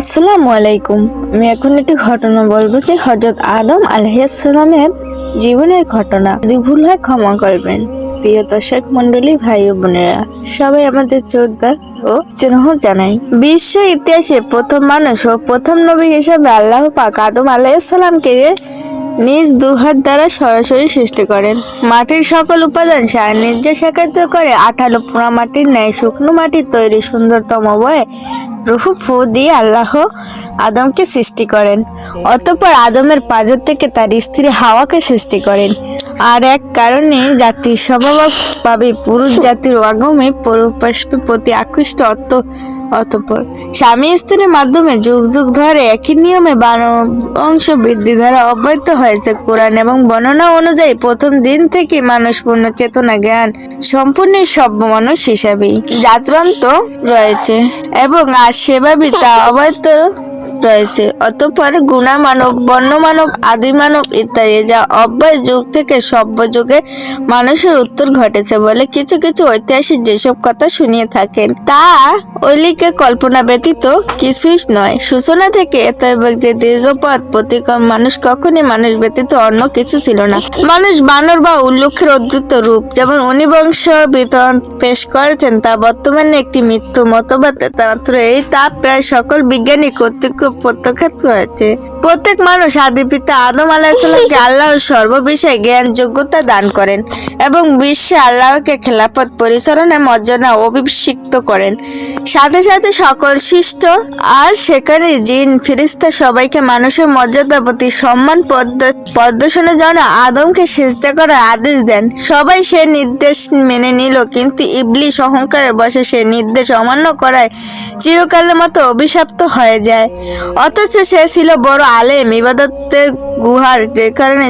আসসালামু আলাইকুম। আমি এখন একটি ঘটনা বলব যে হজরত আদম আলহামের জীবনের ঘটনা। যদি ভুল হয় ক্ষমা করবেন। প্রিয় দর্শক মন্ডলী ভাই ও বোনেরা, সবাই আমাদের চোদ্দা ও স্নেহ জানাই। বিশ্ব ইতিহাসে প্রথম মানুষ ও প্রথম নবী হিসেবে আল্লাহ পাক আদম আলাইসালামকে নিজ দুহাত দ্বারা সরাসরি সৃষ্টি করেন। মাটির সকল উপাদান সার নির্যাস একাত্র করে আঠালো পোড়া মাটির ন্যায় শুকনো মাটির তৈরি সুন্দরতম বয়ে রুহু ফু দিয়ে আল্লাহ আদমকে সৃষ্টি করেন। অতঃপর আদমের পাজর থেকে তার স্ত্রী হাওয়াকে সৃষ্টি করেন। আর এক কারণে জাতির স্বভাবভাবে পুরুষ জাতির আগমে পরপাশের প্রতি আকৃষ্ট অত অতঃপর স্বামী স্ত্রীর মাধ্যমে যুগ যুগ ধরে একই নিয়মে বংশ বৃদ্ধি ধারা অব্যাহত হয়েছে। কোরআন এবং বর্ণনা অনুযায়ী প্রথম দিন থেকে মানুষ পূর্ণ চেতনা জ্ঞান সম্পূর্ণ সভ্য মানুষ হিসাবেই জাতরন্ত রয়েছে এবং আর সেভাবেই তা অব্যাহত রয়েছে। অতঃপর গুণা মানব বন্য মানব আদি মানব ইত্যাদি যা অব্যয় যুগ থেকে সভ্য যুগে মানুষের উত্তর ঘটেছে বলে কিছু কিছু ঐতিহাসিক যেসব কথা শুনিয়ে থাকেন, তা ঐলিকে কল্পনা ব্যতীত কিছুই নয়। সূচনা থেকে এত যে দীর্ঘ পথ প্রতিক্রম মানুষ কখনই মানুষ ব্যতীত অন্য কিছু ছিল না। মানুষ বানর বা উল্লুখের অদ্ভুত রূপ যেমন অনিবংশ বিতরণ পেশ করেছেন, তা বর্তমানে একটি মৃত্যু মতবাদ মাত্র এই তা প্রায় সকল বিজ্ঞানী কর্তৃক প্রত্যাখ্যাত হয়েছে প্রত্যেক মানুষ আদি পিতা আদম আলাহিসাল্লামকে আল্লাহ সর্ববিষয়ে জ্ঞান যোগ্যতা দান করেন এবং বিশ্বে আল্লাহকে খেলাফত পরিচালনায় মর্যাদা অভিষিক্ত করেন। সাথে সাথে সকল শিষ্ট আর সেখানে জিন ফিরিস্তা সবাইকে মানুষের মর্যাদা প্রতি সম্মান প্রদর্শনের জন্য আদমকে সেজদা করার আদেশ দেন। সবাই সে নির্দেশ মেনে নিল, কিন্তু ইবলিশ অহংকারে বসে সে নির্দেশ অমান্য করায় চিরকালের মতো অভিশপ্ত হয়ে যায়। অথচ সে ছিল বড় আলেম ইবাদতের গুহার কারণে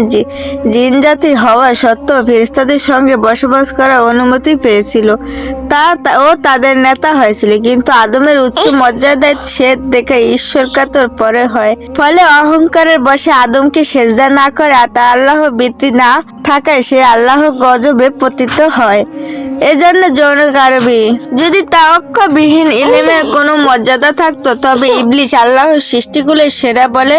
জিন জাতির হওয়া সত্ত্বেও ফেরেশতাদের সঙ্গে বসবাস করার অনুমতি পেয়েছিল। তা ও তাদের নেতা হয়েছিল, কিন্তু আদমের উচ্চ মর্যাদায় সে দেখে ঈশ্বর কাতর পরে হয়। ফলে অহংকারের বসে আদমকে সেজদা না করে আর তা আল্লাহ বৃত্তি না থাকায় সে আল্লাহর গজবে পতিত হয়। এজন্য জনক আরবি যদি তাওয়াক্কাবিহীন ইলেমের কোনো মর্যাদা থাকতো, তবে ইবলিশ আল্লাহর সৃষ্টিগুলোর সেরা বলে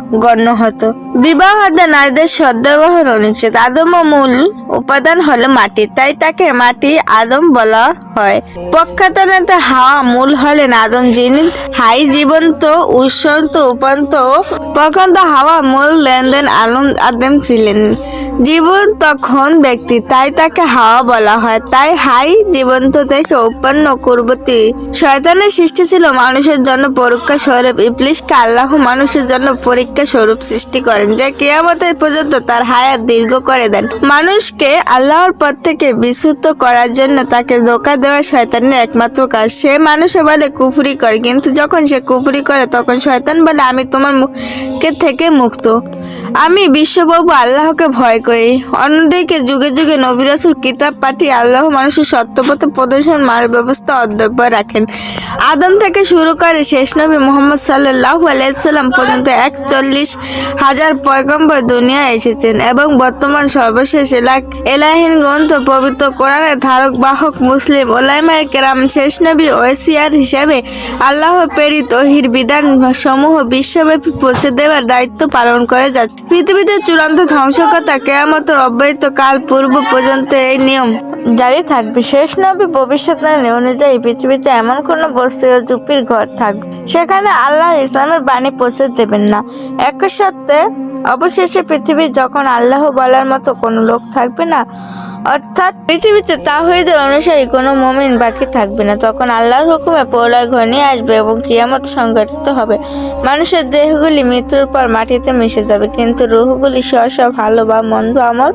গণ্য হতো। বিবাহ হাতে নারীদের সদ্ব্যবহার অনুচ্ছেদ আদম মূল উপাদান হলো মাটি, তাই তাকে মাটি আদম বলা হয়। পক্ষাতনাতে হাওয়া মূল হলেন আদম, যিনি হাই জীবন্ত, উৎসন্ত, উপান্ত প্রকান্ত হাওয়া মূল লেনদেন আলম আদম ছিলেন। জীবন তখন ব্যক্তি, তাই তাকে হাওয়া বলা হয়। তাই হাই জীবন্ত থেকে উৎপন্ন কুর্বতী শয়তানের সৃষ্টি ছিল মানুষের জন্য পরীক্ষা স্বরূপ। ইবলিশকে আল্লাহ মানুষের জন্য পরীক্ষা স্বরূপ সৃষ্টি করেন যা কেয়ামতের পর্যন্ত তার হায়াত দীর্ঘ করে দেন। মানুষকে আল্লাহর পথ থেকে বিশুদ্ধ করার জন্য তাকে ধোকা দেওয়া শয়তানের একমাত্র কাজ। সে মানুষে বলে কুফরি করে, কিন্তু যখন সে কুফরি করে, তখন শয়তান বলে, আমি তোমার মুখের থেকে মুক্ত। আমি বিশ্ববাবু আল্লাহকে ভয় করি। অন্যদিকে যুগে যুগে নবী রাসূল কিতাব পাঠিয়ে আল্লাহ মানুষের সত্যপথে প্রদর্শন মার ব্যবস্থা অদ্যব্য রাখেন। আদম থেকে শুরু করে শেষ নবী মোহাম্মদ সাল্লাহ আলাইসাল্লাম পর্যন্ত একচল্লিশ হাজার পয়গম্বর দুনিয়া এসেছেন এবং বর্তমান সর্বশেষ এলাক এলাহীন গ্রন্থ পবিত্র কোরআনের ধারক, বাহক, মুসলিম ওলাইমায় কেরাম, শেষ নবী ওয়েসিয়ার হিসেবে আল্লাহ প্রেরিত ওহির বিধান সমূহ বিশ্বব্যাপী পৌঁছে দেওয়ার দায়িত্ব পালন করে যাচ্ছে পৃথিবীতে চূড়ান্ত ধ্বংসকতা কেয়ামতের অব্যাহত কাল পূর্ব পর্যন্ত এই নিয়ম জারি থাকবে। শেষ নবী ভবিষ্যৎবাণী অনুযায়ী পৃথিবীতে এমন কোনো বস্তু ও চুপির ঘর থাকবে। সেখানে আল্লাহ ইসলামের বাণী পৌঁছে দেবেন না। একই সত্ত্বে অবশেষে পৃথিবী যখন আল্লাহ বলার মতো কোনো লোক থাকবে না অর্থাৎ পৃথিবীতে তাহিদের অনুসারী কোনো মমিন বাকি থাকবে না। তখন আল্লাহর হুকুমে প্রলয় ঘনিয়ে আসবে এবং কিয়ামত সংঘটিত হবে। মানুষের দেহগুলি মৃত্যুর পর মাটিতে মিশে যাবে, কিন্তু রুহগুলি স্ব ভালো বা মন্দ আমল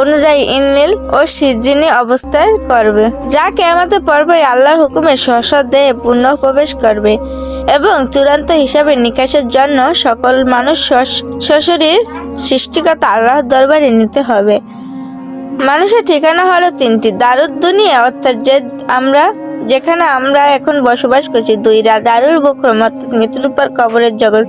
অনুযায়ী ইনলিল ও সিজিনি অবস্থায় করবে। যা কেয়ামতের পরপরই আল্লাহর হুকুমে স্ব দেহে পুনঃ প্রবেশ করবে এবং চূড়ান্ত হিসাবে নিকাশের জন্য সকল মানুষ সশরীর সৃষ্টিকতা আল্লাহর দরবারে নিতে হবে। মানুষের ঠিকানা হলো তিনটি। দারুদ দুনিয়া, অর্থাৎ যে আমরা, যেখানে আমরা এখন বসবাস করছি, দুই দারুল বক্রম অর্থাৎ মৃত্যুর পর কবরের জগৎ।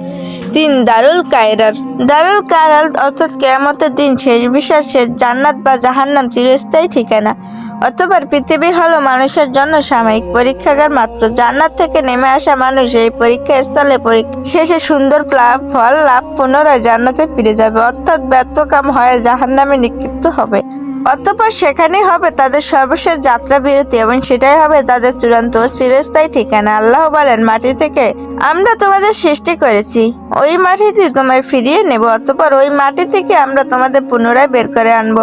তিন, দারুল কায়রার। দারুল কায়রাল অর্থাৎ কেয়ামতের দিন শেষ বিশ্বাস শেষ জান্নাত বা জাহান্নাম চিরস্থায়ী ঠিকানা। অথবা পৃথিবী হলো মানুষের জন্য সাময়িক পরীক্ষাগার মাত্র। জান্নাত থেকে নেমে আসা মানুষ এই পরীক্ষা স্থলে পরীক্ষা শেষে সুন্দর ক্লাব, ফল লাভ পুনরায় জান্নাতে ফিরে যাবে। অর্থাৎ ব্যর্থকাম হয়ে জাহান্নামে নিক্ষিপ্ত হবে। অতঃপর সেখানেই হবে তাদের সর্বশেষ যাত্রা বিরতি এবং সেটাই হবে তাদের চূড়ান্ত চিরস্থায়ী ঠিকানা। আল্লাহ বলেন, মাটি থেকে আমরা তোমাদের সৃষ্টি করেছি। ওই মাটিতে তোমায় ফিরিয়ে নেব। অতঃপর ওই মাটি থেকে আমরা তোমাদের পুনরায় বের করে আনব।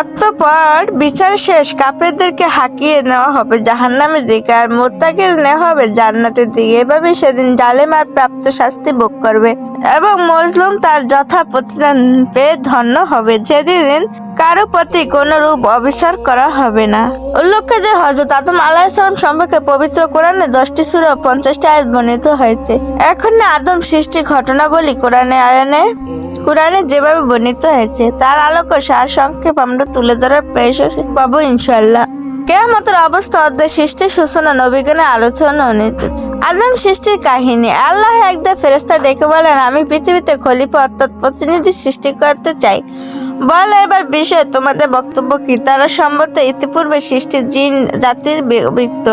অতঃপর বিচার শেষ। কাপেরদেরকে হাঁকিয়ে নেওয়া হবে জাহান্নামের দিকে আর মোত্তাকে নেওয়া হবে জান্নাতের দিকে। এভাবে সেদিন জালেম আর প্রাপ্ত শাস্তি ভোগ করবে এবং মজলুম তার যথা প্রতিদান পেয়ে ধন্য হবে। যেদিন কারও প্রতি কোনো রূপ অবিচার করা হবে না। উল্লেখ্য যে হজরত আদম আলাহিসাল্লাম সম্পর্কে পবিত্র কোরআনে দশটি সুর ও পঞ্চাশটি আয়াত বর্ণিত হয়েছে। এখন না আদম সৃষ্টি ঘটনাবলী কোরআনে আয়ানে, কোরআনে যেভাবে বর্ণিত হয়েছে, তার আলোক সার সংক্ষেপ আমরা তুলে ধরার প্রয়াস পাবো ইনশাল্লাহ কেয়ামতের অবস্থা অধ্যায় সৃষ্টির সূচনা নবীগণের আলোচনা অনিত আদম সৃষ্টির কাহিনী, আল্লাহ একদা ফেরেস্তা ডেকে বলেন, আমি পৃথিবীতে খলিফা অর্থাৎ প্রতিনিধি সৃষ্টি করতে চাই। বলো এবার বিষয়, তোমাদের বক্তব্য কি? তারা সম্ভবত ইতিপূর্বে সৃষ্টি জিন জাতির বৃত্ত।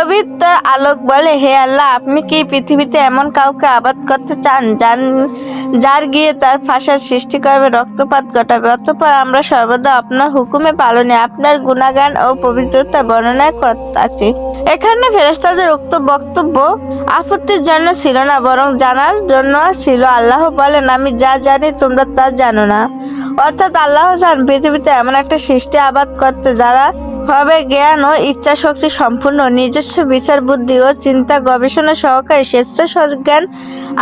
অবৃত্ত আলোক বলে, হে আল্লাহ, আপনি কি পৃথিবীতে এমন কাউকে আবাদ করতে চান, যান, যার গিয়ে তার ফাঁসার সৃষ্টি করবে, রক্তপাত ঘটাবে? অতঃপর আমরা সর্বদা আপনার হুকুমে পালনে, আপনার গুণাগান ও পবিত্রতা বর্ণনা করতে আছে এখানে ফেরেস্তাদের উক্ত বক্তব্য আপত্তির জন্য ছিল না, বরং জানার জন্য ছিল। আল্লাহ বলেন, আমি যা জানি তোমরা তা জানো না। অর্থাৎ আল্লাহ চান পৃথিবীতে এমন একটা সৃষ্টি আবাদ করতে যারা হবে জ্ঞান ও ইচ্ছা শক্তি সম্পূর্ণ, নিজস্ব বিচার, বুদ্ধি ও চিন্তা, গবেষণা সহকারে শ্রেষ্ঠ জ্ঞান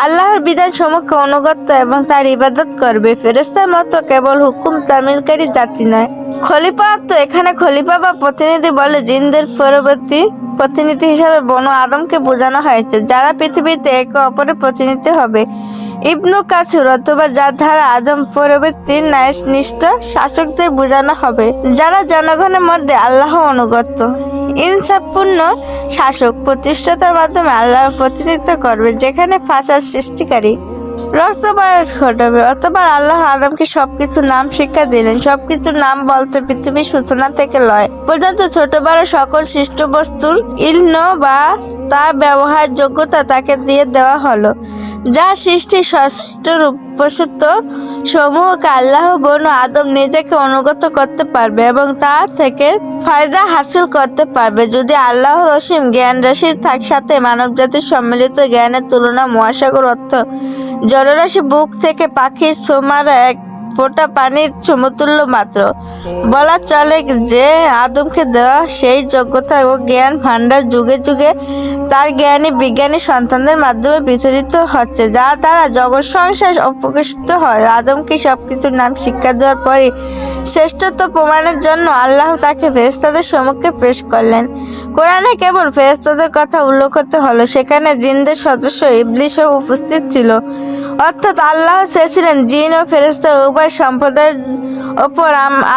আল্লাহর বিধান সমক্ষে অনুগত এবং তার ইবাদত করবে। ফেরেস্তার মতো কেবল হুকুম তামিলকারী জাতি নয়। খলিফা তো এখানে খলিফা বা প্রতিনিধি বলে জিনদের পরবর্তী প্রতিনিধি হিসাবে বনু আদমকে বোঝানো হয়েছে, যারা পৃথিবীতে একে অপরের প্রতিনিধি হবে। ইবনু কাসুর অথবা যার ধারা আদম পরবর্তী ন্যায়নিষ্ঠ শাসকদের বোঝানো হবে, যারা জনগণের মধ্যে আল্লাহ অনুগত। ইনসাফপূর্ণ শাসক প্রতিষ্ঠাতার মাধ্যমে আল্লাহর প্রতিনিধিত্ব করবে, যেখানে ফাঁসার সৃষ্টিকারী। রক্তপাত ঘটাবে। অতবার আল্লাহ আদমকে সবকিছু নাম শিক্ষা দিলেন। সবকিছুর নাম বলতে পৃথিবীর সূচনা থেকে লয়। পর্যন্ত ছোট, বড় সকল সৃষ্ট বস্তুর ইল্ন বা তা ব্যবহার যোগ্যতা তাকে দিয়ে দেওয়া হলো। যা সৃষ্টি ষষ্ঠ রূপসূত্র সমূহকে আল্লাহ বন আদম নিজেকে অনুগত করতে পারবে এবং তা থেকে ফায়দা হাসিল করতে পারবে। যদি আল্লাহ রসিম জ্ঞান রাশির থাক সাথে মানব জাতির সম্মিলিত জ্ঞানের তুলনা মহাসাগর অর্থ জলরাশি বুক থেকে পাখির সোমার এক ফোঁটা পানির সমতুল্য মাত্র। বলা চলে যে আদমকে দেওয়া সেই যোগ্যতা ও জ্ঞান ভাণ্ডার যুগে যুগে তার জ্ঞানী বিজ্ঞানী সন্তানদের মাধ্যমে বিতরিত হচ্ছে, যা তারা জগৎ সংসার উপকৃষ্ট হয়। আদমকে সব কিছুর নাম শিক্ষা দেওয়ার পরে শ্রেষ্ঠত্ব প্রমাণের জন্য আল্লাহ তাকে ফেরেস্তাদের সম্মুখে পেশ করলেন। কোরআনে কেবল ফেরেস্তাদের কথা উল্লেখ করতে হলো, সেখানে জিনদের সদস্য ইবলিশও উপস্থিত ছিল। অর্থাৎ আল্লাহ চেয়েছিলেন জিন ও ফেরেস্তা উভয় সম্প্রদায়ের ওপর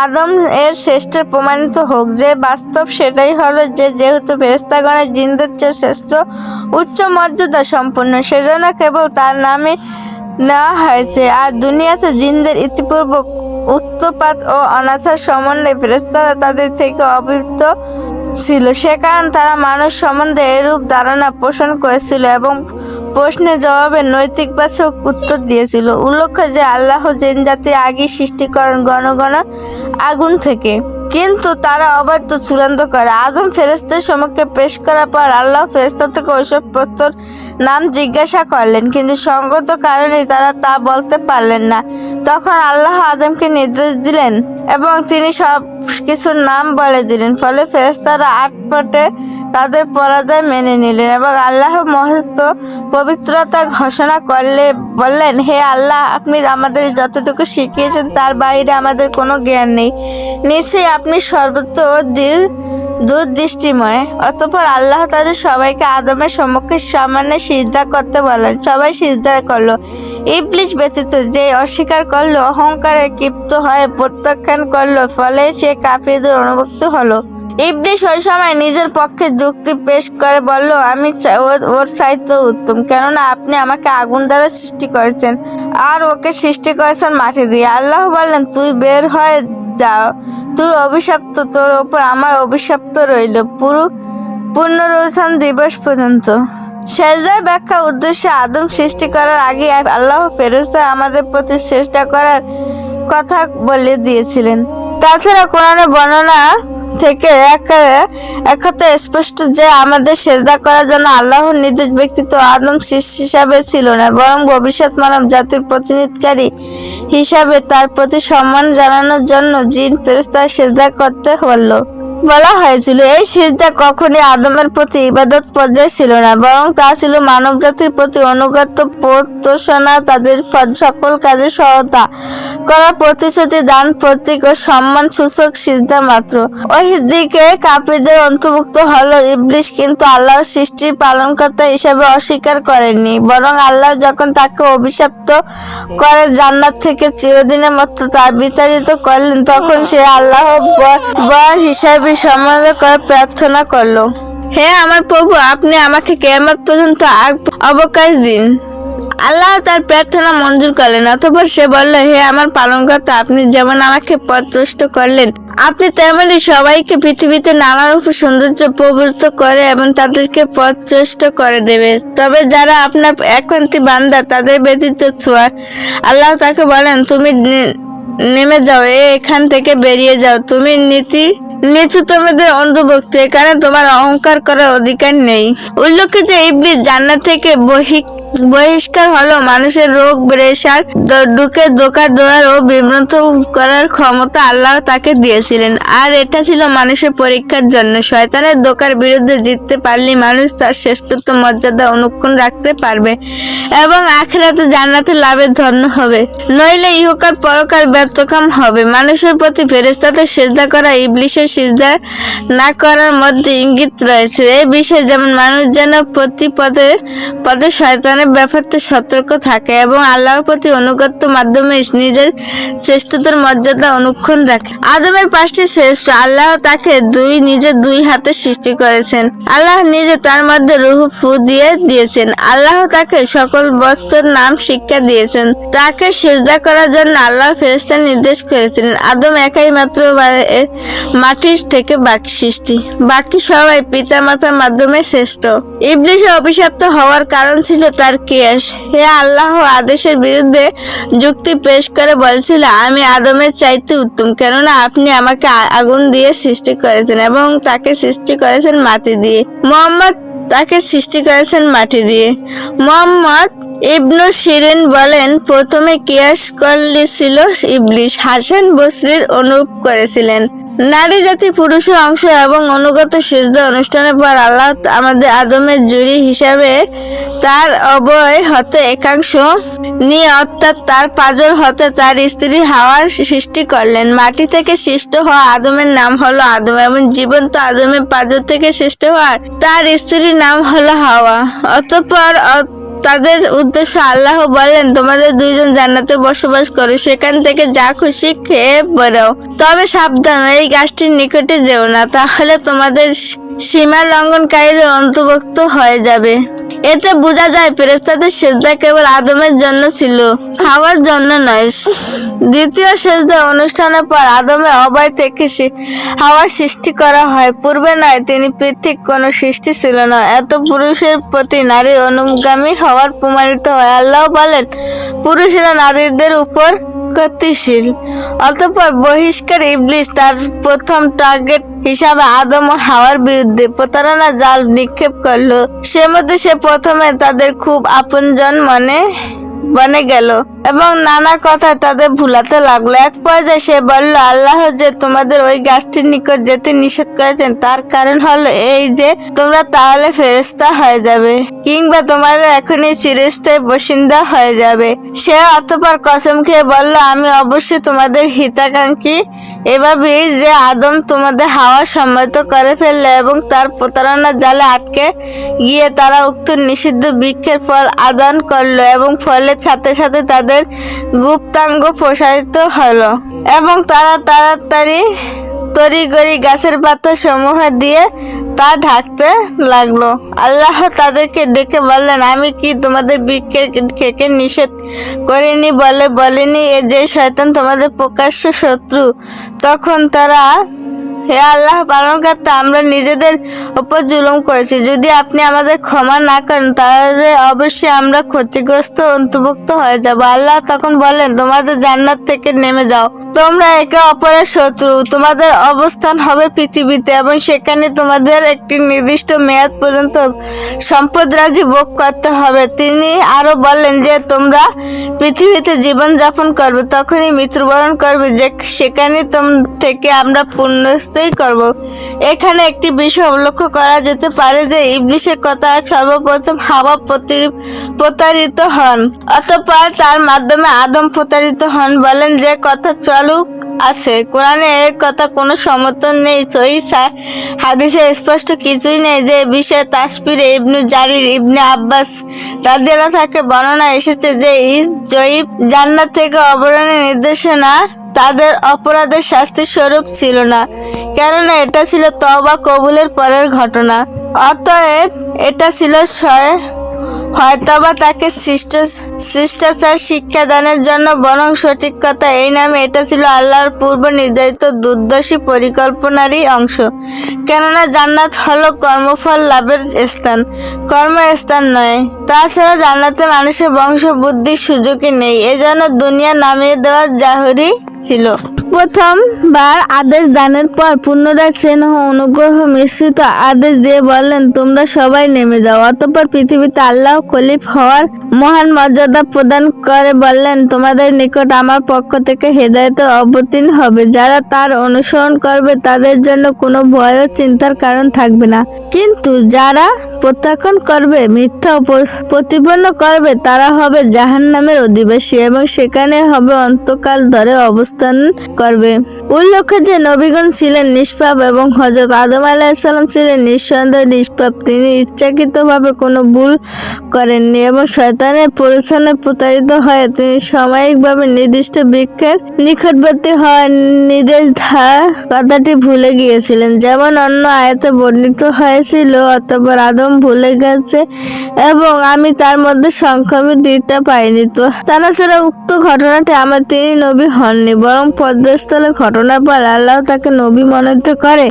আদম এর শ্রেষ্ঠ প্রমাণিত হোক। যে বাস্তব সেটাই হলো যে যেহেতু ফেরেস্তাগণের জিনদের চেয়ে শ্রেষ্ঠ উচ্চ মর্যাদা সম্পন্ন, সেজন্য কেবল তার নামে নেওয়া হয়েছে। আর দুনিয়াতে জিনদের ইতিপূর্ব উত্তপাত ও অনাথার সমন্বয়ে ফেরেস্তারা তাদের থেকে অবৃত ছিল। সে কারণ তারা মানুষ সম্বন্ধে এরূপ ধারণা পোষণ করেছিল এবং প্রশ্নের জবাবে নৈতিকবাচক উত্তর দিয়েছিল। উল্লেখ্য যে, আল্লাহ জেন জাতির আগে সৃষ্টি করেন গণগণ আগুন থেকে। কিন্তু তারা অবাধ্য, চূড়ান্ত করে। আদম ফেরেস্তার সম্মুখে পেশ করার পর আল্লাহ ফেরেস্তা থেকে ওইসব প্রস্তর নাম জিজ্ঞাসা করলেন। কিন্তু সঙ্গত কারণে তারা তা বলতে পারলেন না। তখন আল্লাহ আদমকে নির্দেশ দিলেন এবং তিনি সব কিছুর নাম বলে দিলেন। ফলে ফেরেস্তারা আট পটে তাদের পরাজয় মেনে নিলেন এবং আল্লাহ মহত্ব পবিত্রতা ঘোষণা করলে, বললেন, হে আল্লাহ, আপনি আমাদের যতটুকু শিখিয়েছেন তার বাইরে আমাদের কোনো জ্ঞান নেই। নিশ্চয়ই আপনি সর্বত্র দৃঢ় দূরদৃষ্টিময়। অতঃপর আল্লাহ তাদের সবাইকে আদমের সম্মুখে সামান্য সিদ্ধা করতে বলেন সবাই সিদ্ধা করল। ইবলিশ ব্যতীত যে অস্বীকার করল, অহংকারে ক্ষিপ্ত হয়ে প্রত্যাখ্যান করল। ফলে সে কাফিরদের অনুভুক্ত হলো। ইবলিশ ওই সময় নিজের পক্ষে যুক্তি পেশ করে, বলল, আমি ওর- চাইতে উত্তম। কেননা আপনি আমাকে আগুন দ্বারা সৃষ্টি করেছেন আর ওকে সৃষ্টি করেছেন মাটি দিয়ে। আল্লাহ বললেন, তুই বের হয়ে যাও। তুই অভিশপ্ত, তোর ওপর আমার অভিশপ্ত রইল। পুরো, পুনরুত্থান দিবস পর্যন্ত। সেজদার ব্যাখ্যা উদ্দেশ্যে আদম সৃষ্টি করার আগে আল্লাহ ফেরেস্তা আমাদের প্রতি চেষ্টা করার কথা বলে দিয়েছিলেন। তাছাড়া কোরআনের বর্ণনা থেকে এক- এক কথা স্পষ্ট যে আমাদের সেজদা করার জন্য আল্লাহর নির্দেশ ব্যক্তিত্ব আদম সৃষ্টি হিসাবে ছিল না, বরং ভবিষ্যৎ মানব জাতির প্রতিনিধিকারী হিসাবে তার প্রতি সম্মান জানানোর জন্য জিন ফেরস্তায় সেজদা করতে বলল বলা হয়েছিল, এই সিজদা কখনই আদমের প্রতি ইবাদত পর্যায়ে ছিল না, বরং তা ছিল মানব জাতির প্রতি অনুগত প্রত্যাশনা, তাদের সকল কাজে সহায়তা করা, প্রতিশ্রুতি, দান, প্রতীক ও সম্মান সূচক সিজদা মাত্র। ওই দিকে কাপীরদের অন্তর্ভুক্ত হলো ইবলিশ কিন্তু আল্লাহ সৃষ্টির পালনকর্তা হিসেবে অস্বীকার করেননি, বরং আল্লাহ যখন তাকে অভিশপ্ত করে জান্নাত থেকে চিরদিনের মতো তার বিতাড়িত করলেন, তখন সে আল্লাহ বর হিসাবে করে প্রার্থনা করল। হে আমার প্রভু, আপনি আমাকে কেমন পর্যন্ত অবকাশ দিন। আল্লাহ তার প্রার্থনা মঞ্জুর করলেন, অতঃপর সে বলল, হে আমার পালনকর্তা, আপনি যেমন আমাকে পথভ্রষ্ট করলেন, আপনি তেমনি সবাইকে পৃথিবীতে নানা রূপ সৌন্দর্য প্রবৃত্ত করে এবং তাদেরকে পথভ্রষ্ট করে দেবে। তবে যারা আপনার একান্তি বান্দা, তাদের ব্যতীত ছোঁয়া, আল্লাহ তাকে বলেন, তুমি নেমে যাও এখান থেকে বেরিয়ে যাও। তুমি নীতি নিচু তোমাদের অন্ধভক্ত এখানে তোমার অহংকার করার অধিকার নেই। উল্লেখিত ইবলিস জান্নাত থেকে বহি- বহিষ্কার হলো মানুষের রোগ প্রেশার ঢুকে দোকা দেওয়ার ও বিভ্রান্ত করার ক্ষমতা আল্লাহ তাকে দিয়েছিলেন। আর এটা ছিল মানুষের পরীক্ষার জন্য। শয়তানের দোকার বিরুদ্ধে জিততে পারলে মানুষ তার শ্রেষ্ঠত্ব, মর্যাদা অনুক্ষণ রাখতে পারবে এবং আখেরাতে জান্নাতে লাভের ধন্য হবে। নইলে ইহকাল পরকাল ব্যর্থকাম হবে। মানুষের প্রতি ফেরেস্তাতে সেজদা করা, ইবলিশের সিজদা না করার মধ্যে ইঙ্গিত রয়েছে। এই বিষয়ে যেমন মানুষ যেন প্রতি পদে পদে শয়তানের ব্যাপারতে সতর্ক থাকে এবং আল্লাহর প্রতি অনুগত্য মাধ্যমে নিজের শ্রেষ্ঠতার মর্যাদা অনুক্ষণ রাখে। আদমের পাশটি শ্রেষ্ঠ, আল্লাহ তাকে দুই, নিজে দুই হাতে সৃষ্টি করেছেন। আল্লাহ নিজে তার মধ্যে রুহ ফু দিয়ে দিয়েছেন। আল্লাহ তাকে সকল বস্তুর নাম শিক্ষা দিয়েছেন। তাকে সেজদা করার জন্য আল্লাহ ফেরেস্তা নির্দেশ করেছিলেন আদম একাই মাত্র মাটির থেকে বাকি সৃষ্টি। বাকি সবাই পিতা মাতার মাধ্যমে শ্রেষ্ঠ। ইবলিশে অভিশপ্ত হওয়ার কারণ ছিল তার কেয়াস হে আল্লাহ আদেশের বিরুদ্ধে যুক্তি পেশ করে বলছিল, আমি আদমের চাইতে উত্তম, কেননা আপনি আমাকে আগুন দিয়ে সৃষ্টি করেছেন এবং তাকে সৃষ্টি করেছেন মাটি দিয়ে। মোহাম্মদ তাকে সৃষ্টি করেছেন মাটি দিয়ে। মোহাম্মদ ইবনু শিরিন বলেন, প্রথমে কিয়াস করলি ছিল ইবলিশ। হাসান বসরির অনুরূপ করেছিলেন। নারী জাতি পুরুষের অংশ এবং অনুগত সিজদা অনুষ্ঠানের পর আল্লাহ আমাদের আদমের জুরি হিসাবে তার অবয় হতে একাংশ নিয়ে, অর্থাৎ তার পাজর হতে তার স্ত্রী হাওয়ার সৃষ্টি করলেন। মাটি থেকে সৃষ্ট হওয়া আদমের নাম হলো আদম এবং জীবন্ত আদমের পাজর থেকে সৃষ্ট হওয়ার তার স্ত্রীর নাম হলো হাওয়া। অতঃপর তাদের উদ্দেশ্য আল্লাহ বলেন, তোমাদের দুইজন জান্নাতে বসবাস করো, সেখান থেকে যা খুশি খেয়ে বেরো। তবে সাবধান, এই গাছটির নিকটে যেও না, তাহলে তোমাদের সীমা লঙ্ঘনকারীদের অন্তর্ভুক্ত হয়ে যাবে। এতে বোঝা যায় ফেরেস্তাদের সেজদা কেবল আদমের জন্য ছিল হাওয়ার জন্য নয়। দ্বিতীয় সেজদা অনুষ্ঠানের পর আদমের অভয় থেকে হাওয়ার সৃষ্টি করা হয়। পূর্বে নয়, তিনি পৃথক কোনো সৃষ্টি ছিল না। এত পুরুষের প্রতি নারীর অনুগামী হওয়ার প্রমাণিত হয়। আল্লাহ বলেন, পুরুষেরা নারীদের উপর গতিশীল অতঃপর বহিষ্কার ইবলিস তার প্রথম টার্গেট হিসাবে আদম ও হাওয়ার বিরুদ্ধে প্রতারণা জাল নিক্ষেপ করল। সে মধ্যে সে প্রথমে তাদের খুব আপনজন মনে বনে গেল এবং নানা কথায় তাদের ভুলাতে লাগল। এক পর্যায়ে সে বলল, আল্লাহ যে তোমাদের ওই গাছটির নিকট যেতে নিষেধ করেছেন, তার কারণ হলো এই যে তোমরা তাহলে ফেরেস্তা হয়ে যাবে কিংবা তোমাদের এখনই চিরস্থায়ী বসিন্দা হয়ে যাবে। সে অতপর কসম খেয়ে বলল, আমি অবশ্যই তোমাদের হিতাকাঙ্ক্ষী এভাবেই যে আদম তোমাদের হাওয়া সম্মত করে ফেললে এবং তার প্রতারণা জালে আটকে গিয়ে তারা উক্ত নিষিদ্ধ বৃক্ষের ফল আদান করল এবং ফলের সাথে সাথে তাদের গুপ্তাঙ্গ প্রসারিত হলো। এবং তারা তাড়াতাড়ি তড়িগড়ি গাছের পাতা সমূহ দিয়ে তা ঢাকতে লাগল। আল্লাহ তাদেরকে ডেকে বললেন, আমি কি তোমাদের বৃক্ষের খেকে নিষেধ করিনি? বলে, বলিনি, এ যে শয়তান তোমাদের প্রকাশ্য শত্রু। তখন তারা হে আল্লাহ, পালন পালনকর্তা আমরা নিজেদের উপর জুলুম করেছি। যদি আপনি আমাদের ক্ষমা না করেন, তাহলে অবশ্যই আমরা ক্ষতিগ্রস্ত, অন্তর্ভুক্ত হয়ে যাব। আল্লাহ তখন বলেন তোমাদের জান্নাত থেকে নেমে যাও। তোমরা একে অপরের শত্রু। তোমাদের অবস্থান হবে পৃথিবীতে এবং সেখানে তোমাদের একটি নির্দিষ্ট মেয়াদ পর্যন্ত সম্পদ রাজি ভোগ করতে হবে। তিনি আরও বললেন যে, তোমরা পৃথিবীতে জীবন যাপন করবে, তখনই মৃত্যুবরণ করবে, যে সেখানে তোম, থেকে আমরা পুণ্যস্তই করব। এখানে একটি বিষয় লক্ষ্য করা যেতে পারে যে ইবলিশের কথা সর্বপ্রথম হাওয়া প্রতি- প্রতারিত হন, অতঃপর তার মাধ্যমে আদম প্রতারিত হন। বলেন যে কথা চালুক আছে। কোরআনে এর কথা কোনো সমর্থন নেই। সহি হাদিসে স্পষ্ট কিছুই নেই যে বিষয়ে তাসপিরে ইবনু জারির ইবনে আব্বাস রাদিয়াল্লাহু থেকে বর্ণনা এসেছে যে জয়ীব জান্নাত থেকে অবরণের নির্দেশনা তাদের অপরাধের শাস্তি স্বরূপ ছিল না, কেননা এটা ছিল তওবা কবুলের পরের ঘটনা। অতএব এটা ছিল হয়তোবা তাকে শিষ্ট শিষ্টাচার শিক্ষাদানের জন্য বরং সঠিক কথা। এই নামে এটা ছিল আল্লাহর পূর্ব নির্ধারিত দুর্দশী পরিকল্পনারই অংশ, কেননা জান্নাত হলো কর্মফল লাভের স্থান, কর্মস্থান নয়। তাছাড়া জান্নাতে মানুষের বংশ বুদ্ধির সুযোগই নেই, এজন্য দুনিয়া নামিয়ে দেওয়া জাহরি ছিল। প্রথমবার আদেশ দানের পর পুনরায় স্নেহ অনুগ্রহ মিশ্রিত আদেশ দিয়ে বললেন, তোমরা সবাই নেমে যাও। অতঃপর পৃথিবীতে আল্লাহ খলিফ হওয়ার মহান মর্যাদা প্রদান করে বললেন, তোমাদের নিকট আমার পক্ষ থেকে হেদায়তের অবতীর্ণ হবে। যারা তার অনুসরণ করবে, তাদের জন্য কোনো ভয় ও চিন্তার কারণ থাকবে না। কিন্তু যারা প্রত্যাখ্যান করবে, মিথ্যা প্রতিপন্ন করবে, তারা হবে জাহান্নামের অধিবাসী এবং সেখানে হবে অন্তকাল ধরে অবস্থান করবে। উল্লেখ্য যে, নবীগণ ছিলেন নিষ্পাপ এবং হজরত আদম আলাহিসাল্লাম ছিলেন নিঃসন্দেহ নিষ্পাপ। তিনি ইচ্ছাকৃতভাবে কোনো ভুল করেননি এবং শয়তানের পরিচ্ছন্ন প্রতারিত হয়ে তিনি সাময়িকভাবে নির্দিষ্ট বৃক্ষের নিকটবর্তী হওয়ার নির্দেশ কথাটি ভুলে গিয়েছিলেন। যেমন অন্য আয়াতে বর্ণিত হয়েছিল, অতঃপর আদম ভুলে গেছে এবং আমি তার মধ্যে সংক্ষেপে দিকটা পাইনি। তো তারা ছাড়া উক্ত ঘটনাটি আমার তিনি নবী হননি, বরং পদ্মস্থলে ঘটনার পর আল্লাহ তাকে নবী মনোনীত করে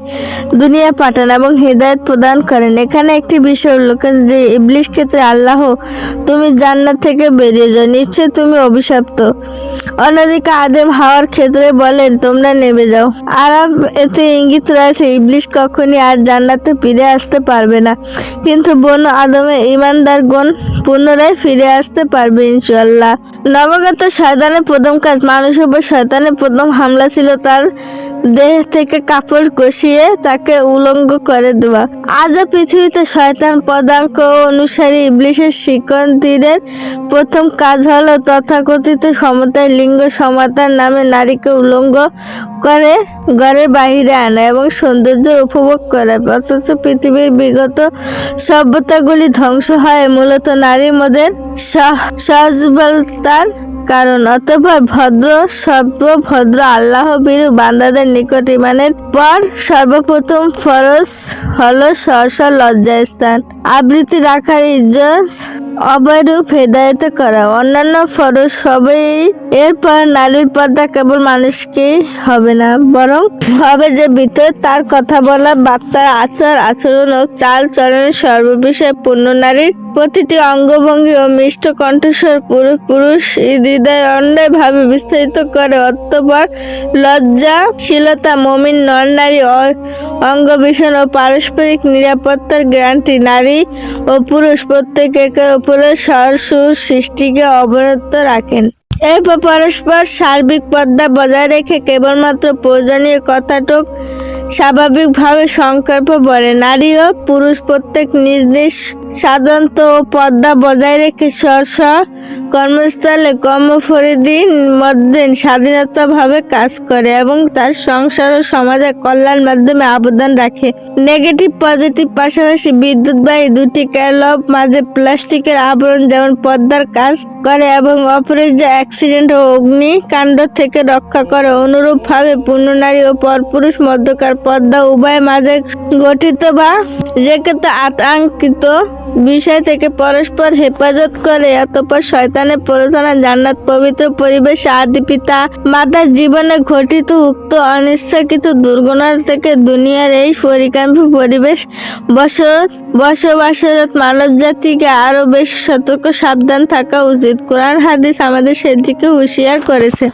দুনিয়া পাঠান এবং হৃদায়ত প্রদান করেন। এখানে একটি বিষয় উল্লেখ যে, ইবলিশ ক্ষেত্রে আল্লাহ, তুমি জান্নাত থেকে বেরিয়ে যাও। নিশ্চয় তুমি অভিশপ্ত। অন্যদিকে আদেম হাওয়ার ক্ষেত্রে বলেন, তোমরা নেমে যাও। আরব এতে ইঙ্গিত রয়েছে, ইবলিশ কখনই আর জান্নাতে ফিরে আসতে পারবে না। কিন্তু বন আদমে ইমানদার গণ পুনরায় ফিরে আসতে পারবে ইনশাল্লাহ নবগত শয়তানের প্রথম কাজ, মানুষের উপর শয়তানের প্রথম হামলা ছিল তার দেহ থেকে কাপড় কষিয়ে তাকে উলঙ্গ করে দেওয়া। আজও পৃথিবীতে শয়তান পদাঙ্ক অনুসারী ইবলিশের শিকন্তীদের প্রথম কাজ হলো তথাকথিত সমতায় লিঙ্গ সমতার নামে নারীকে উলঙ্গ করে ঘরের বাহিরে আনা এবং সৌন্দর্য উপভোগ করা। অথচ পৃথিবীর বিগত সভ্যতাগুলি ধ্বংস হয় মূলত নারী মদের সহজবলতার কারণ, অতপর ভদ্র সভ্য ভদ্র আল্লাহ বীর বান্দাদের নিকট ইমানের পর সর্বপ্রথম ফরজ হলো সহসা লজ্জাস্থান। আবৃত্তি রাখার ইজ্জত অবৈরূপ হেদায়ত করা। অন্যান্য ফরজ সবই এরপর নারীর পর্দা কেবল মানুষকেই হবে না, বরং হবে যে ভিতর তার কথা বলা, বার্তার আচার, আচরণ ও চাল চলনের সর্ববিষয়ে পূর্ণ নারীর প্রতিটি অঙ্গভঙ্গি ও মিষ্ট কণ্ঠস্বর পুরুষ পুরুষ হৃদয় অন্যায় ভাবে বিস্তারিত করে। অতঃপর লজ্জাশীলতা, মমিন নর নারী, অ- অঙ্গভীষণ ও পারস্পরিক নিরাপত্তার গ্যারান্টি নারী ও পুরুষ প্রত্যেক একে অপরের স্বর সুর সৃষ্টিকে অবরত রাখেন। এরপর পরস্পর সার্বিক পর্দা বজায় রেখে কেবলমাত্র প্রয়োজনীয় কথাটুক স্বাভাবিকভাবে সংকল্প বলে। নারী ও পুরুষ প্রত্যেক নিজ নিজ সাধারণত ও পর্দা বজায় রেখে স্ব স্ব কর্মস্থলে কর্মপরিধির মধ্যে স্বাধীনতাভাবে কাজ করে এবং তার সংসার ও সমাজের কল্যাণ মাধ্যমে অবদান রাখে। নেগেটিভ, পজিটিভ পাশাপাশি বিদ্যুৎবাহী দুটি ক্যালব মাঝে প্লাস্টিকের আবরণ যেমন পর্দার কাজ করে এবং অপরিজ্য অ্যাক্সিডেন্ট ও অগ্নিকাণ্ড থেকে রক্ষা করে অনুরূপভাবে পূর্ণ নারী ও পরপুরুষ মধ্যকার পর্দা উভয় মাঝে গঠিত বা যে ক্ষেত্রে আতঙ্কিত বিষয় থেকে পরস্পর হেফাজত করে। অতঃপর শয়তানের প্ররোচনা জান্নাত পবিত্র পরিবেশ আদি পিতা মাতার জীবনে ঘটিত উক্ত অনিচ্ছাকৃত দুর্ঘটনা থেকে দুনিয়ার এই পরিকাম্প পরিবেশ বস, বসবাসরত মানব জাতিকে আরও বেশি সতর্ক, সাবধান থাকা উচিত। কোরআন হাদিস আমাদের সেদিকে হুঁশিয়ার করেছে।